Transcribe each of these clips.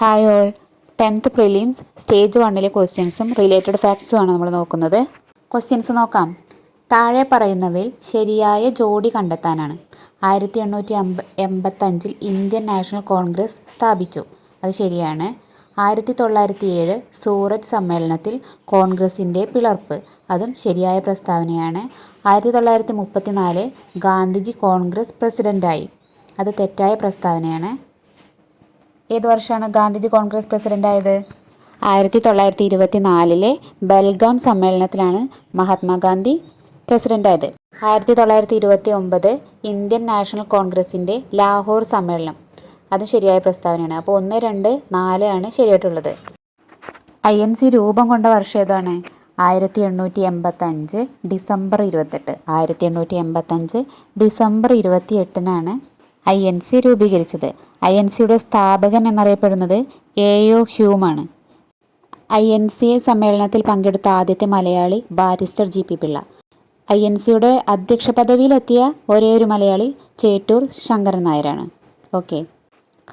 Hi all tenth prelims stage വണ്ണിലെ ക്വസ്റ്റ്യൻസും related ഫാക്ട്സും ആണ് നമ്മൾ നോക്കുന്നത്. ക്വസ്റ്റ്യൻസ് നോക്കാം. താഴെ പറയുന്നവയിൽ ശരിയായ ജോഡി കണ്ടെത്താനാണ്. ആയിരത്തി എണ്ണൂറ്റി അമ്പ എൺപത്തഞ്ചിൽ ഇന്ത്യൻ നാഷണൽ കോൺഗ്രസ് സ്ഥാപിച്ചു. അത് ശരിയാണ്. ആയിരത്തി തൊള്ളായിരത്തി ഏഴ് സൂററ്റ് സമ്മേളനത്തിൽ കോൺഗ്രസിന്റെ പിളർപ്പ്. അതും ശരിയായ പ്രസ്താവനയാണ്. ആയിരത്തി തൊള്ളായിരത്തി മുപ്പത്തി നാല് ഗാന്ധിജി കോൺഗ്രസ് പ്രസിഡന്റായി അത് തെറ്റായ പ്രസ്താവനയാണ്. ഏത് വർഷമാണ് ഗാന്ധിജി കോൺഗ്രസ് പ്രസിഡന്റ് ആയത് ആയിരത്തി തൊള്ളായിരത്തി ഇരുപത്തി നാലിലെ ബൽഗാം സമ്മേളനത്തിലാണ് മഹാത്മാഗാന്ധി പ്രസിഡന്റ് ആയത് ആയിരത്തി തൊള്ളായിരത്തി ഇരുപത്തി ഒമ്പത് ഇന്ത്യൻ നാഷണൽ കോൺഗ്രസിന്റെ ലാഹോർ സമ്മേളനം. അത് ശരിയായ പ്രസ്താവനയാണ്. അപ്പോൾ ഒന്ന് രണ്ട് നാല് ആണ് ശരിയായിട്ടുള്ളത്. ഐ എൻ സി രൂപം കൊണ്ട വർഷം ഏതാണ്? ആയിരത്തി എണ്ണൂറ്റി എൺപത്തഞ്ച് ഡിസംബർ ഇരുപത്തെട്ട് ആയിരത്തി എണ്ണൂറ്റി എൺപത്തഞ്ച് ഡിസംബർ ഇരുപത്തി എട്ടിനാണ് ഐ എൻ സി രൂപീകരിച്ചത്. ഐ എൻ സിയുടെ സ്ഥാപകൻ എന്നറിയപ്പെടുന്നത് എ ഒ ഹ്യൂമാണ്. ഐ എൻ സി സമ്മേളനത്തിൽ പങ്കെടുത്ത ആദ്യത്തെ Malayali barrister G P Pillai. I N സിയുടെ അധ്യക്ഷ പദവിയിലെത്തിയ ഒരേ ഒരു മലയാളി ചേറ്റൂർ ശങ്കരൻ നായരാണ്. ഓക്കെ.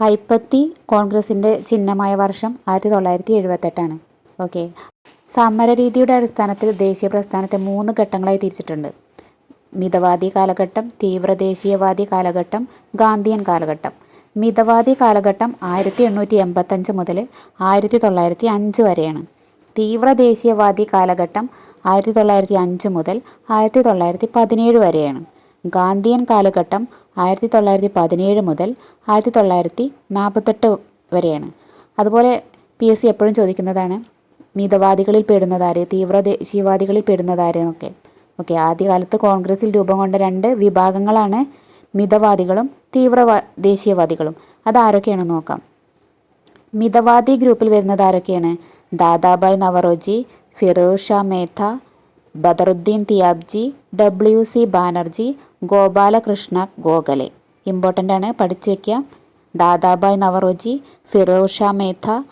കൈപ്പത്തി കോൺഗ്രസിന്റെ ചിഹ്നമായ വർഷം ആയിരത്തി തൊള്ളായിരത്തി എഴുപത്തെട്ടാണ് ഓക്കെ. സമരരീതിയുടെ അടിസ്ഥാനത്തിൽ ദേശീയ പ്രസ്ഥാനത്തെ മൂന്ന് ഘട്ടങ്ങളായി തിരിച്ചിട്ടുണ്ട്. മിതവാദി കാലഘട്ടം തീവ്രദേശീയവാദി കാലഘട്ടം ഗാന്ധിയൻ കാലഘട്ടം. മിതവാദി കാലഘട്ടം ആയിരത്തി എണ്ണൂറ്റി എൺപത്തഞ്ച് മുതൽ ആയിരത്തി തൊള്ളായിരത്തി അഞ്ച് വരെയാണ്. തീവ്രദേശീയവാദി കാലഘട്ടം ആയിരത്തി തൊള്ളായിരത്തി അഞ്ച് മുതൽ ആയിരത്തി തൊള്ളായിരത്തി പതിനേഴ് വരെയാണ്. ഗാന്ധിയൻ കാലഘട്ടം ആയിരത്തി തൊള്ളായിരത്തി പതിനേഴ് മുതൽ ആയിരത്തി തൊള്ളായിരത്തി നാൽപ്പത്തെട്ട് വരെയാണ്. അതുപോലെ പി എസ് സി എപ്പോഴും ചോദിക്കുന്നതാണ് മിതവാദികളിൽ പെടുന്നതാര് തീവ്രദേശീയവാദികളിൽ പെടുന്നതാര് എന്നൊക്കെ. ഓക്കെ ആദ്യകാലത്ത് കോൺഗ്രസിൽ രൂപം കൊണ്ട രണ്ട് വിഭാഗങ്ങളാണ് മിതവാദികളും തീവ്ര ദേശീയവാദികളും. അതാരൊക്കെയാണെന്ന് നോക്കാം. മിതവാദി ഗ്രൂപ്പിൽ വരുന്നത് ആരൊക്കെയാണ്? Dadabhai Naoroji Firoz Shah Mehta Badruddin Tyabji W C Banerjee Gopal Krishna Gokhale. Important ആണ് പഠിച്ചു വയ്ക്കുക ദാദാബായ് നവറോജി ഫിറോസ് ഷാ മേത്ത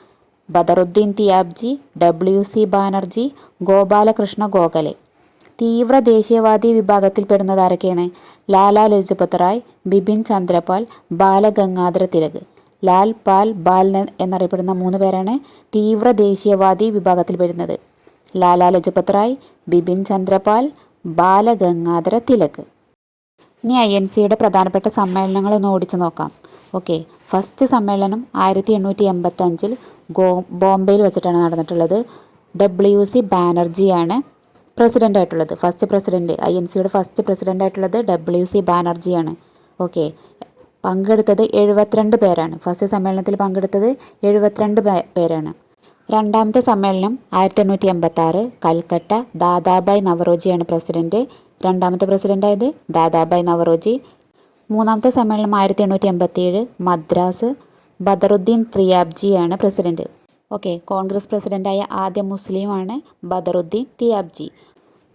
ബദറുദ്ദീൻ തിയാബ്ജി ഡബ്ല്യു സി ബാനർജി ഗോപാലകൃഷ്ണ ഗോഖലെ. തീവ്ര ദേശീയവാദി വിഭാഗത്തിൽപ്പെടുന്നത് ആരൊക്കെയാണ്? ലാലാ ലജപത് റായ് ബിപിൻ ചന്ദ്രപാൽ ബാലഗംഗാധര തിലക്. ലാൽ പാൽ ബാൽ എന്നറിയപ്പെടുന്ന മൂന്ന് പേരാണ് തീവ്ര ദേശീയവാദി വിഭാഗത്തിൽ ലാലാ ലജപത് റായ് ബിപിൻ ചന്ദ്രപാൽ ബാലഗംഗാധര തിലക്. ഇനി ഐ എൻ സിയുടെ പ്രധാനപ്പെട്ട സമ്മേളനങ്ങളൊന്ന് ഓടിച്ചു നോക്കാം. ഓക്കെ ഫസ്റ്റ് സമ്മേളനം ആയിരത്തി എണ്ണൂറ്റി എൺപത്തഞ്ചിൽ ഗോ ബോംബെയിൽ വെച്ചിട്ടാണ് നടന്നിട്ടുള്ളത്. ഡബ്ല്യു സി ബാനർജിയാണ് പ്രസിഡന്റ് ആയിട്ടുള്ളത് ഫസ്റ്റ് പ്രസിഡന്റ് ഐ എൻ സിയുടെ ഫസ്റ്റ് പ്രസിഡന്റ് ആയിട്ടുള്ളത് ഡബ്ല്യു സി ബാനർജിയാണ് ഓക്കെ പങ്കെടുത്തത് എഴുപത്തിരണ്ട് പേരാണ്. ഫസ്റ്റ് സമ്മേളനത്തിൽ പങ്കെടുത്തത് എഴുപത്തിരണ്ട് പേരാണ്. രണ്ടാമത്തെ സമ്മേളനം ആയിരത്തി എണ്ണൂറ്റി എൺപത്തി ആറ് കൽക്കട്ട ദാദാബായ് നവറോജിയാണ് പ്രസിഡന്റ്. രണ്ടാമത്തെ പ്രസിഡന്റായത് ദാദാബായ് നവറോജി. മൂന്നാമത്തെ സമ്മേളനം ആയിരത്തി എണ്ണൂറ്റി എൺപത്തി ഏഴ് മദ്രാസ് ബദറുദ്ദീൻ ത്രിയാബ്ജിയാണ് പ്രസിഡന്റ്. ഓക്കെ കോൺഗ്രസ് പ്രസിഡന്റായ ആദ്യ മുസ്ലിമാണ് ബദറുദ്ദീൻ തിയാബ്ജി.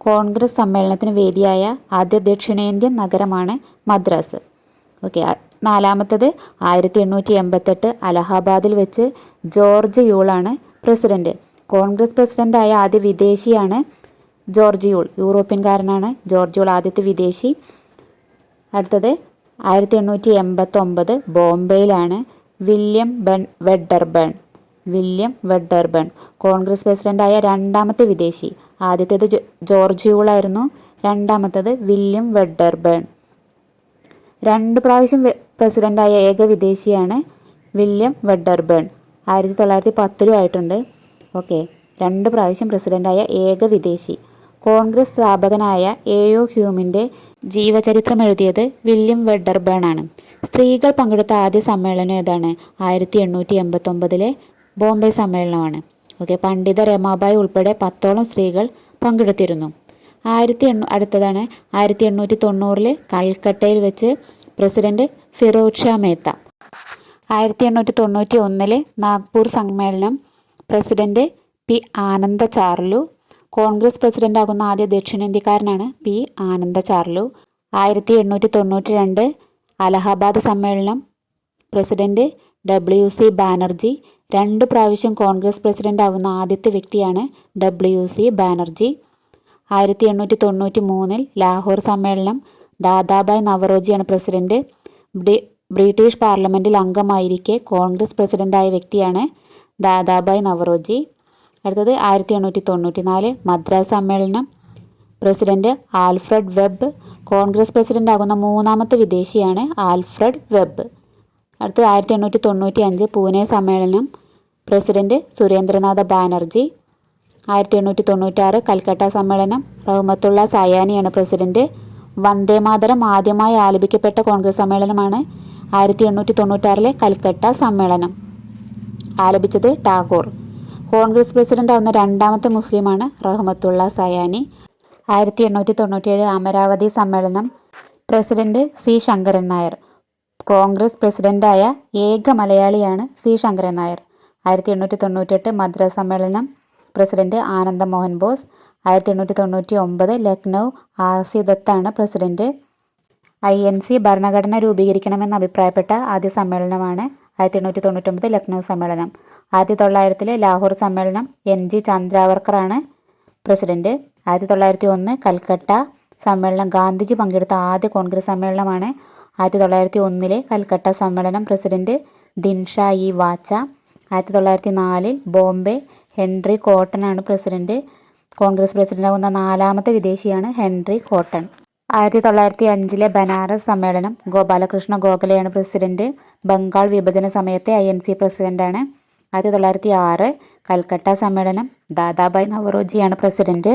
കോൺഗ്രസ് സമ്മേളനത്തിന് വേദിയായ ആദ്യ ദക്ഷിണേന്ത്യൻ നഗരമാണ് മദ്രാസ്. ഓക്കെ നാലാമത്തത് ആയിരത്തി എണ്ണൂറ്റി എൺപത്തെട്ട് അലഹാബാദിൽ വെച്ച് ജോർജ് യൂളാണ് പ്രസിഡന്റ്. കോൺഗ്രസ് പ്രസിഡന്റായ ആദ്യ വിദേശിയാണ് ജോർജ് യൂൾ. യൂറോപ്യൻകാരനാണ് ജോർജ് യൂൾ ആദ്യത്തെ വിദേശി. അടുത്തത് ആയിരത്തി എണ്ണൂറ്റി എൺപത്തൊമ്പത് ബോംബെയിലാണ് വില്യം ബൺ വെഡർബൺ വില്യം വെഡ്ഡർബൺ കോൺഗ്രസ് പ്രസിഡന്റായ രണ്ടാമത്തെ വിദേശി. ആദ്യത്തേത് ജോർജ് യൂളായിരുന്നു രണ്ടാമത്തേത് വില്യം വെഡ്ഡർബൺ രണ്ട് പ്രാവശ്യം പ്രസിഡന്റായ ഏക വിദേശിയാണ് വില്യം വെഡ്ഡർബൺ ആയിരത്തി തൊള്ളായിരത്തി പത്തിലും ആയിട്ടുണ്ട്. ഓക്കെ. രണ്ട് പ്രാവശ്യം പ്രസിഡന്റായ ഏക വിദേശി. കോൺഗ്രസ് സ്ഥാപകനായ എ ഒ ഹ്യൂമിന്റെ ജീവചരിത്രം എഴുതിയത് വില്യം വെഡർബേൺ ആണ്. സ്ത്രീകൾ പങ്കെടുത്ത ആദ്യ സമ്മേളനം ഏതാണ്? ആയിരത്തി എണ്ണൂറ്റി എൺപത്തൊമ്പതിലെ ബോംബെ സമ്മേളനമാണ്. ഓക്കെ പണ്ഡിത രമാബായി ഉൾപ്പെടെ പത്തോളം സ്ത്രീകൾ പങ്കെടുത്തിരുന്നു. ആയിരത്തി എണ്ണൂ അടുത്തതാണ് ആയിരത്തി എണ്ണൂറ്റി തൊണ്ണൂറിൽ കൽക്കട്ടയിൽ വെച്ച് പ്രസിഡന്റ് ഫിറോസ് ഷാ മേത്ത. ആയിരത്തി എണ്ണൂറ്റി തൊണ്ണൂറ്റി ഒന്നിൽ നാഗ്പൂർ സമ്മേളനം പ്രസിഡന്റ് പി ആനന്ദ ചാർലു കോൺഗ്രസ് പ്രസിഡന്റാകുന്ന ആദ്യ ദക്ഷിണേന്ത്യക്കാരനാണ് പി ആനന്ദ ചാർലു. ആയിരത്തി എണ്ണൂറ്റി തൊണ്ണൂറ്റി രണ്ട് അലഹബാദ് സമ്മേളനം പ്രസിഡന്റ് ഡബ്ല്യു സി ബാനർജി രണ്ട് പ്രാവശ്യം കോൺഗ്രസ് പ്രസിഡന്റ് ആവുന്ന ആദ്യത്തെ വ്യക്തിയാണ് ഡബ്ല്യു സി ബാനർജി. ആയിരത്തി എണ്ണൂറ്റി തൊണ്ണൂറ്റി മൂന്നിൽ ലാഹോർ സമ്മേളനം ദാദാബായ് നവറോജിയാണ് പ്രസിഡന്റ്. ബ്രിട്ടീഷ് പാർലമെന്റിൽ അംഗമായിരിക്കെ കോൺഗ്രസ് പ്രസിഡന്റായ വ്യക്തിയാണ് ദാദാബായ് നവറോജി. അടുത്തത് ആയിരത്തി എണ്ണൂറ്റി തൊണ്ണൂറ്റി നാല് മദ്രാസ് സമ്മേളനം. President Alfred Webb. Congress president ആകുന്ന മൂന്നാമത്തെ വിദേശിയാണ് ആൽഫ്രഡ് വെബ്. അടുത്തത് ആയിരത്തി എണ്ണൂറ്റി തൊണ്ണൂറ്റി അഞ്ച് പൂനെ സമ്മേളനം. പ്രസിഡന്റ് സുരേന്ദ്രനാഥ ബാനർജി. ആയിരത്തി എണ്ണൂറ്റി തൊണ്ണൂറ്റാറ് കൽക്കട്ട സമ്മേളനം. റഹ്മത്തുള്ള സയാനിയാണ് പ്രസിഡന്റ്. വന്ദേമാതരം ആദ്യമായി ആലപിക്കപ്പെട്ട കോൺഗ്രസ് സമ്മേളനമാണ് ആയിരത്തി എണ്ണൂറ്റി തൊണ്ണൂറ്റാറിലെ കൽക്കട്ട സമ്മേളനം. ആലപിച്ചത് ടാഗോർ. കോൺഗ്രസ് പ്രസിഡന്റ് ആവുന്ന രണ്ടാമത്തെ മുസ്ലിമാണ് റഹ്മത്തുള്ള സയാനി ആയിരത്തി എണ്ണൂറ്റി തൊണ്ണൂറ്റിയേഴ് അമരാവതി സമ്മേളനം. President C Sankaran Nair. Congress പ്രസിഡന്റായ ഏക മലയാളിയാണ് സി ശങ്കരൻ നായർ. ആയിരത്തി എണ്ണൂറ്റി തൊണ്ണൂറ്റെട്ട് മദ്രാസ് സമ്മേളനം പ്രസിഡന്റ് ആനന്ദ മോഹൻ ബോസ് ആയിരത്തി എണ്ണൂറ്റി തൊണ്ണൂറ്റി ഒമ്പത് ലക്നൗ ആർ സി ദത്താണ് പ്രസിഡന്റ്. ഐ എൻ സി ഭരണഘടന രൂപീകരിക്കണമെന്ന് അഭിപ്രായപ്പെട്ട ആദ്യ സമ്മേളനമാണ് ആയിരത്തി എണ്ണൂറ്റി തൊണ്ണൂറ്റൊമ്പത് ലക്നൗ സമ്മേളനം. ആയിരത്തി തൊള്ളായിരത്തിലെ ലാഹോർ സമ്മേളനം എൻ ജി ചന്ദ്രാവർക്കറാണ് പ്രസിഡന്റ്. ആയിരത്തി തൊള്ളായിരത്തി ഒന്ന് കൽക്കട്ട സമ്മേളനം ഗാന്ധിജി പങ്കെടുത്ത ആദ്യ കോൺഗ്രസ് സമ്മേളനമാണ്. ആയിരത്തി തൊള്ളായിരത്തി ഒന്നിലെ കൽക്കട്ട സമ്മേളനം പ്രസിഡന്റ് ദിൻഷാ ഇ വാച്ച ആയിരത്തി തൊള്ളായിരത്തി നാലിൽ ബോംബെ ഹെൻറി കോട്ടനാണ് പ്രസിഡന്റ്. കോൺഗ്രസ് പ്രസിഡന്റാകുന്ന നാലാമത്തെ വിദേശിയാണ് ഹെൻറി കോട്ടൺ. ആയിരത്തി തൊള്ളായിരത്തി അഞ്ചിലെ ബനാറസ് സമ്മേളനം ഗോപാലകൃഷ്ണ ഗോഖലെയാണ് പ്രസിഡന്റ്. ബംഗാൾ വിഭജന സമയത്തെ ഐ എൻ സി പ്രസിഡന്റാണ്. ആയിരത്തി തൊള്ളായിരത്തി ആറ് കൽക്കട്ട സമ്മേളനം ദാദാഭായ് നവറോജിയാണ് പ്രസിഡന്റ്.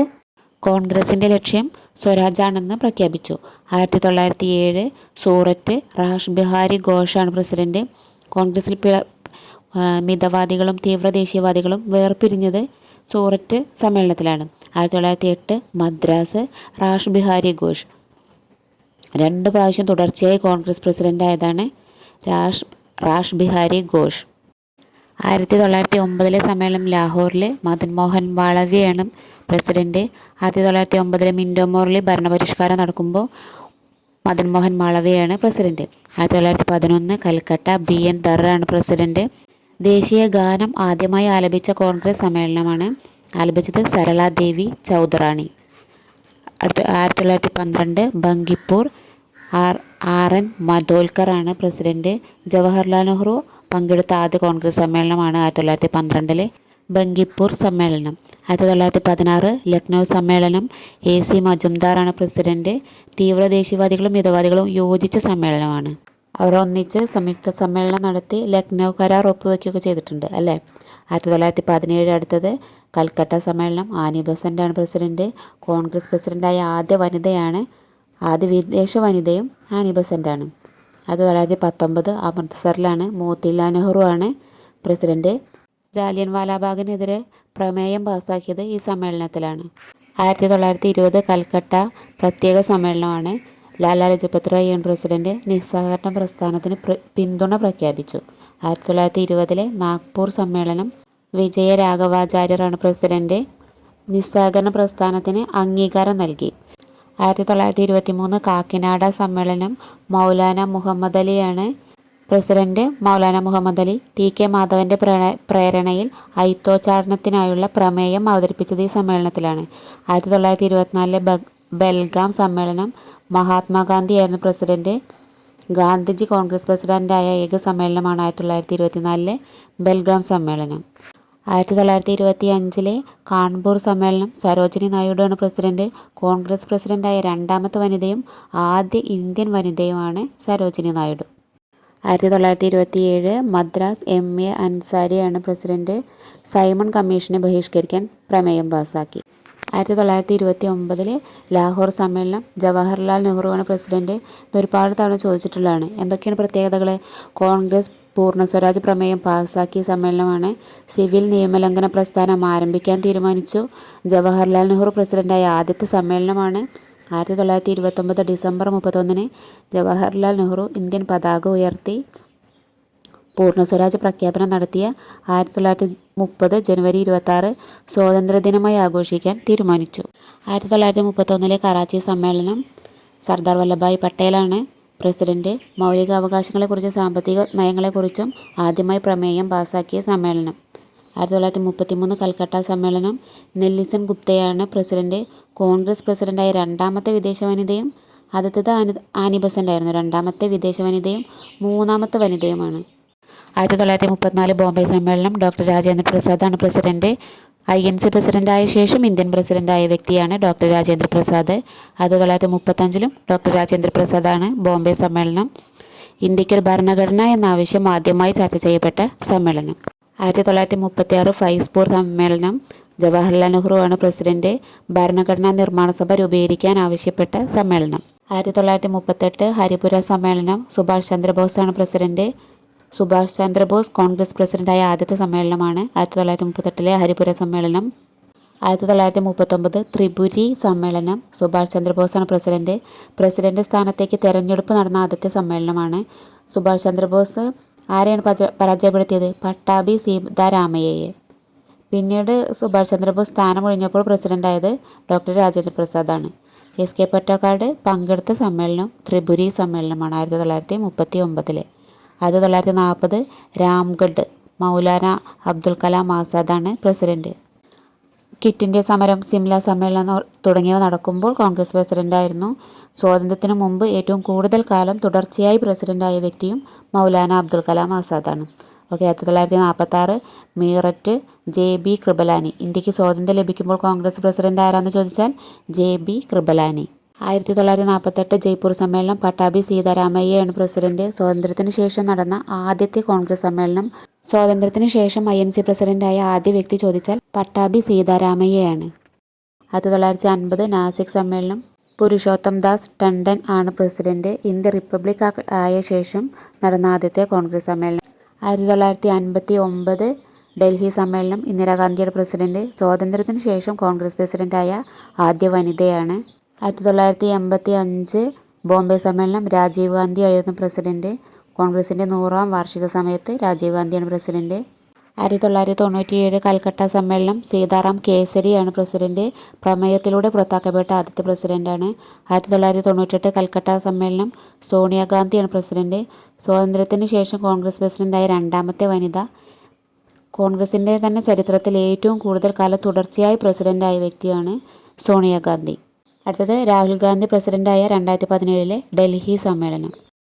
കോൺഗ്രസിന്റെ ലക്ഷ്യം സ്വരാജാണെന്ന് പ്രഖ്യാപിച്ചു. ആയിരത്തി തൊള്ളായിരത്തി ഏഴ് സൂററ്റ് റാഷ് ബിഹാരി ഘോഷാണ് പ്രസിഡന്റ്. കോൺഗ്രസിൽ മിതവാദികളും തീവ്രദേശീയവാദികളും വേർപിരിഞ്ഞത് സൂററ്റ് സമ്മേളനത്തിലാണ്. ആയിരത്തി തൊള്ളായിരത്തി എട്ട് മദ്രാസ് റാഷ് ബിഹാരി ഘോഷ്. രണ്ട് പ്രാവശ്യം തുടർച്ചയായി കോൺഗ്രസ് പ്രസിഡന്റായതാണ് രാഷ് റാഷ് ബിഹാരി ഘോഷ്. ആയിരത്തി തൊള്ളായിരത്തി ഒമ്പതിലെ സമ്മേളനം ലാഹോറിൽ മദൻ മോഹൻ മാളവ്യയാണ് പ്രസിഡന്റ്. ആയിരത്തി തൊള്ളായിരത്തി ഒമ്പതിലെ മിൻഡോമോറിൽ ഭരണപരിഷ്കാരം നടക്കുമ്പോൾ മദൻമോഹൻ മാളവിയാണ് പ്രസിഡന്റ്. ആയിരത്തി തൊള്ളായിരത്തി പതിനൊന്ന് കൽക്കട്ട ബി എൻ ദറാണ് പ്രസിഡന്റ്. ദേശീയ ഗാനം ആദ്യമായി ആലപിച്ച കോൺഗ്രസ് സമ്മേളനമാണ് ആലപിച്ചത് സരളാദേവി ചൗധറാണി. അടുത്ത ആയിരത്തി തൊള്ളായിരത്തി പന്ത്രണ്ട് ബങ്കിപ്പൂർ ആർ ആർ എൻ മധോൽക്കറാണ് പ്രസിഡന്റ് ജവഹർലാൽ നെഹ്റു പങ്കെടുത്ത ആദ്യ കോൺഗ്രസ് സമ്മേളനമാണ് ആയിരത്തി തൊള്ളായിരത്തി പന്ത്രണ്ടിലെ ബങ്കിപ്പൂർ സമ്മേളനം. ആയിരത്തി തൊള്ളായിരത്തി പതിനാറ് ലക്നൗ സമ്മേളനം എ സി മജുംദാറാണ് പ്രസിഡന്റ്. തീവ്ര ദേശീയവാദികളും മിതവാദികളും യോജിച്ച സമ്മേളനമാണ്. അവർ ഒന്നിച്ച് സംയുക്ത സമ്മേളനം നടത്തി ലക്നൗ കരാർ ഒപ്പുവെക്കുകയൊക്കെ ചെയ്തിട്ടുണ്ട് അല്ലേ? ആയിരത്തി തൊള്ളായിരത്തി പതിനേഴ് അടുത്തത് കൽക്കട്ട സമ്മേളനം. Annie ബസന്റാണ് president. കോൺഗ്രസ് പ്രസിഡന്റായ ആദ്യ വനിതയാണ് ആദ്യ വിദേശ വനിതയും ആനി ബസന്റാണ് ആയിരത്തി തൊള്ളായിരത്തി പത്തൊമ്പത് അമൃത്സറിലാണ് മോത്തിലാൽ നെഹ്റു ആണ് പ്രസിഡന്റ്. ജാലിയൻ വാലാബാഗിനെതിരെ പ്രമേയം പാസാക്കിയത് ഈ സമ്മേളനത്തിലാണ്. ആയിരത്തി തൊള്ളായിരത്തി ഇരുപത് കൽക്കട്ട പ്രത്യേക സമ്മേളനമാണ് ലാലാ ലജപത് റായ് ആണ് പ്രസിഡന്റ് നിസ്സഹകരണ പ്രസ്ഥാനത്തിന് പിന്തുണ പ്രഖ്യാപിച്ചു. ആയിരത്തി തൊള്ളായിരത്തി ഇരുപതിലെ നാഗ്പൂർ സമ്മേളനം വിജയ രാഘവാചാര്യറാണ് പ്രസിഡന്റ്. നിസ്സഹകരണ പ്രസ്ഥാനത്തിന് അംഗീകാരം നൽകി. ആയിരത്തി തൊള്ളായിരത്തി ഇരുപത്തി മൂന്ന് കാക്കിനാട സമ്മേളനം Maulana Mohammad അലിയാണ് president. Maulana Mohammad Ali T K മാധവന്റെ പ്രേരണയിൽ ഐത്തോച്ചാടനത്തിനായുള്ള പ്രമേയം അവതരിപ്പിച്ചത് ഈ സമ്മേളനത്തിലാണ്. ആയിരത്തി തൊള്ളായിരത്തി ഇരുപത്തിനാലിലെ ബെൽഗാം സമ്മേളനം മഹാത്മാഗാന്ധിയായിരുന്നു പ്രസിഡന്റ് ഗാന്ധിജി കോൺഗ്രസ് പ്രസിഡന്റായ ഏക സമ്മേളനമാണ് ആയിരത്തി തൊള്ളായിരത്തി ഇരുപത്തിനാലിലെ ബെൽഗാം സമ്മേളനം. ആയിരത്തി തൊള്ളായിരത്തി ഇരുപത്തി അഞ്ചിലെ കാൺപൂർ സമ്മേളനം സരോജിനി നായിഡുവാണ് പ്രസിഡന്റ് കോൺഗ്രസ് പ്രസിഡന്റായ രണ്ടാമത്തെ വനിതയും ആദ്യ ഇന്ത്യൻ വനിതയുമാണ് സരോജിനി നായിഡു. ആയിരത്തി തൊള്ളായിരത്തി ഇരുപത്തി ഏഴ് മദ്രാസ് എം എ അൻസാരിയാണ് പ്രസിഡന്റ് സൈമൺ കമ്മീഷനെ ബഹിഷ്കരിക്കാൻ പ്രമേയം പാസാക്കി. ആയിരത്തി തൊള്ളായിരത്തി ഇരുപത്തി ഒമ്പതിൽ ലാഹോർ സമ്മേളനം ജവഹർലാൽ നെഹ്റുവാണ് പ്രസിഡന്റ് ഒരുപാട് തവണ ചോദിച്ചിട്ടുള്ളതാണ്. എന്തൊക്കെയാണ് പ്രത്യേകതകൾ കോൺഗ്രസ് പൂർണ സ്വരാജ് പ്രമേയം പാസാക്കിയ സമ്മേളനമാണ് സിവിൽ നിയമലംഘന പ്രസ്ഥാനം ആരംഭിക്കാൻ തീരുമാനിച്ചു. ജവഹർലാൽ നെഹ്റു പ്രസിഡന്റായ ആദ്യത്തെ സമ്മേളനമാണ് ആയിരത്തി തൊള്ളായിരത്തി ഇരുപത്തൊമ്പത് ഡിസംബർ മുപ്പത്തൊന്നിന് ജവഹർലാൽ നെഹ്റു ഇന്ത്യൻ പതാക ഉയർത്തി. പൂർണ സ്വരാജ് പ്രഖ്യാപനം നടത്തിയ ആയിരത്തി തൊള്ളായിരത്തി മുപ്പത് ജനുവരി ഇരുപത്തി സ്വാതന്ത്ര്യദിനമായി ആഘോഷിക്കാൻ തീരുമാനിച്ചു. ആയിരത്തി തൊള്ളായിരത്തി മുപ്പത്തൊന്നിലെ കറാച്ചി സമ്മേളനം സർദാർ വല്ലഭായ് പട്ടേലാണ്. പ്രസിഡന്റ് മൗലികാവകാശങ്ങളെക്കുറിച്ചും സാമ്പത്തിക നയങ്ങളെക്കുറിച്ചും ആദ്യമായി പ്രമേയം പാസാക്കിയ സമ്മേളനം. ആയിരത്തി തൊള്ളായിരത്തി മുപ്പത്തി മൂന്ന് കൽക്കട്ട സമ്മേളനം നെല്ലിസൺ ഗുപ്തയാണ് പ്രസിഡന്റ്. കോൺഗ്രസ് പ്രസിഡന്റായ രണ്ടാമത്തെ വിദേശ വനിതയും ആദ്യത്തേത് ആനി ആനി ബസന്റ് രണ്ടാമത്തെ വിദേശ വനിതയും മൂന്നാമത്തെ വനിതയുമാണ്. ആയിരത്തി തൊള്ളായിരത്തി മുപ്പത്തിനാല് ബോംബെ സമ്മേളനം ഡോക്ടർ രാജേന്ദ്ര പ്രസാദാണ് പ്രസിഡന്റ്. ഐ എൻ സി പ്രസിഡന്റായ ശേഷം ഇന്ത്യൻ പ്രസിഡന്റായ വ്യക്തിയാണ് ഡോക്ടർ രാജേന്ദ്ര പ്രസാദ്. ആയിരത്തി തൊള്ളായിരത്തി മുപ്പത്തഞ്ചിലും ഡോക്ടർ രാജേന്ദ്ര പ്രസാദാണ് ബോംബെ സമ്മേളനം. ഇന്ത്യക്കൊരു ഭരണഘടന എന്ന ആവശ്യം ആദ്യമായി ചർച്ച ചെയ്യപ്പെട്ട സമ്മേളനം. ആയിരത്തി തൊള്ളായിരത്തി മുപ്പത്തി ആറ് ഫൈസ്പൂർ സമ്മേളനം ജവഹർലാൽ നെഹ്റു ആണ് പ്രസിഡന്റ്. ഭരണഘടനാ നിർമ്മാണ സഭ രൂപീകരിക്കാൻ ആവശ്യപ്പെട്ട സമ്മേളനം. ആയിരത്തി തൊള്ളായിരത്തി മുപ്പത്തെട്ട് ഹരിപുര സമ്മേളനം സുഭാഷ് ചന്ദ്രബോസാണ് പ്രസിഡന്റ്. സുഭാഷ് ചന്ദ്രബോസ് കോൺഗ്രസ് പ്രസിഡന്റായ ആദ്യത്തെ സമ്മേളനമാണ് ആയിരത്തി തൊള്ളായിരത്തി മുപ്പത്തെട്ടിലെ ഹരിപുര സമ്മേളനം. ആയിരത്തി തൊള്ളായിരത്തി മുപ്പത്തൊമ്പത് ത്രിപുരി സമ്മേളനം. സുഭാഷ് ചന്ദ്രബോസാണ് പ്രസിഡന്റ്. പ്രസിഡന്റ് സ്ഥാനത്തേക്ക് തെരഞ്ഞെടുപ്പ് നടന്ന ആദ്യത്തെ സമ്മേളനമാണ് സുഭാഷ് ചന്ദ്രബോസ് ആരെയാണ് പരാജയപ്പെടുത്തിയത്? പട്ടാഭി സീതാരാമയ്യയെ. പിന്നീട് സുഭാഷ് ചന്ദ്രബോസ് സ്ഥാനം സ്ഥാനമൊഴിഞ്ഞപ്പോൾ പ്രസിഡന്റായത് ഡോക്ടർ രാജേന്ദ്ര പ്രസാദാണ്. എസ്. കെ. പൊറ്റക്കാട് പങ്കെടുത്ത സമ്മേളനം ത്രിപുരി സമ്മേളനമാണ് ആയിരത്തി തൊള്ളായിരത്തി മുപ്പത്തി ഒമ്പതിലെ ആയിരത്തി തൊള്ളായിരത്തി നാൽപ്പത് രാംഗഡ് മൗലാന അബ്ദുൽ കലാം ആസാദാണ് പ്രസിഡന്റ്. ഇന്ത്യ സമരം സിംല സമ്മേളനം തുടങ്ങിയവ നടക്കുമ്പോൾ കോൺഗ്രസ് പ്രസിഡന്റായിരുന്നു. സ്വാതന്ത്ര്യത്തിന് മുമ്പ് ഏറ്റവും കൂടുതൽ കാലം തുടർച്ചയായി പ്രസിഡന്റായ വ്യക്തിയും മൗലാന അബ്ദുൽ കലാം ആസാദാണ്. ഓക്കെ ആയിരത്തി തൊള്ളായിരത്തി നാൽപ്പത്തി ആറ് മീററ്റ് ജെ ബി കൃപലാനി. ഇന്ത്യയ്ക്ക് സ്വാതന്ത്ര്യം ലഭിക്കുമ്പോൾ കോൺഗ്രസ് പ്രസിഡന്റ് ആരാന്ന് ചോദിച്ചാൽ ജെ ബി കൃപലാനി. ആയിരത്തി തൊള്ളായിരത്തി നാൽപ്പത്തെട്ട് ജയ്പൂർ സമ്മേളനം പട്ടാഭി സീതാരാമയ്യയാണ് പ്രസിഡന്റ്. സ്വാതന്ത്ര്യത്തിന് ശേഷം നടന്ന ആദ്യത്തെ കോൺഗ്രസ് സമ്മേളനം. സ്വാതന്ത്ര്യത്തിന് ശേഷം ഐ എൻ സി പ്രസിഡന്റായ ആദ്യ വ്യക്തി ചോദിച്ചാൽ പട്ടാഭി സീതാരാമയ്യയാണ് ആയിരത്തി തൊള്ളായിരത്തി അൻപത് നാസിക് സമ്മേളനം. പുരുഷോത്തം ദാസ് ടണ്ടൻ ആണ് പ്രസിഡന്റ്. ഇന്ത്യ റിപ്പബ്ലിക് ആയ ശേഷം നടന്ന ആദ്യത്തെ കോൺഗ്രസ് സമ്മേളനം. ആയിരത്തി തൊള്ളായിരത്തി അൻപത്തി ഒമ്പത് ഡൽഹി സമ്മേളനം ഇന്ദിരാഗാന്ധിയുടെ പ്രസിഡന്റ്. സ്വാതന്ത്ര്യത്തിന് ശേഷം കോൺഗ്രസ് പ്രസിഡന്റായ ആദ്യ വനിതയാണ്. ആയിരത്തി തൊള്ളായിരത്തി എൺപത്തി അഞ്ച് ബോംബെ സമ്മേളനം രാജീവ് ഗാന്ധി ആയിരുന്നു പ്രസിഡന്റ്. കോൺഗ്രസിന്റെ നൂറാം വാർഷിക സമയത്ത് രാജീവ് ഗാന്ധിയാണ് പ്രസിഡന്റ്. ആയിരത്തി തൊള്ളായിരത്തി തൊണ്ണൂറ്റിയേഴ് കൽക്കട്ട സമ്മേളനം സീതാറാം കേസരിയാണ് പ്രസിഡന്റ്. പ്രമേയത്തിലൂടെ പുറത്താക്കപ്പെട്ട ആദ്യത്തെ പ്രസിഡന്റാണ്. ആയിരത്തി തൊള്ളായിരത്തി തൊണ്ണൂറ്റെട്ട് കൽക്കട്ട സമ്മേളനം സോണിയാഗാന്ധിയാണ് പ്രസിഡന്റ്. സ്വാതന്ത്ര്യത്തിന് ശേഷം കോൺഗ്രസ് പ്രസിഡന്റായ രണ്ടാമത്തെ വനിത. കോൺഗ്രസിന്റെ തന്നെ ചരിത്രത്തിൽ ഏറ്റവും കൂടുതൽ കാലം തുടർച്ചയായി പ്രസിഡന്റായ വ്യക്തിയാണ് സോണിയാഗാന്ധി. അടുത്തത് രാഹുൽ ഗാന്ധി പ്രസിഡന്റായ രണ്ടായിരത്തി പതിനേഴിലെ ഡൽഹി സമ്മേളനം.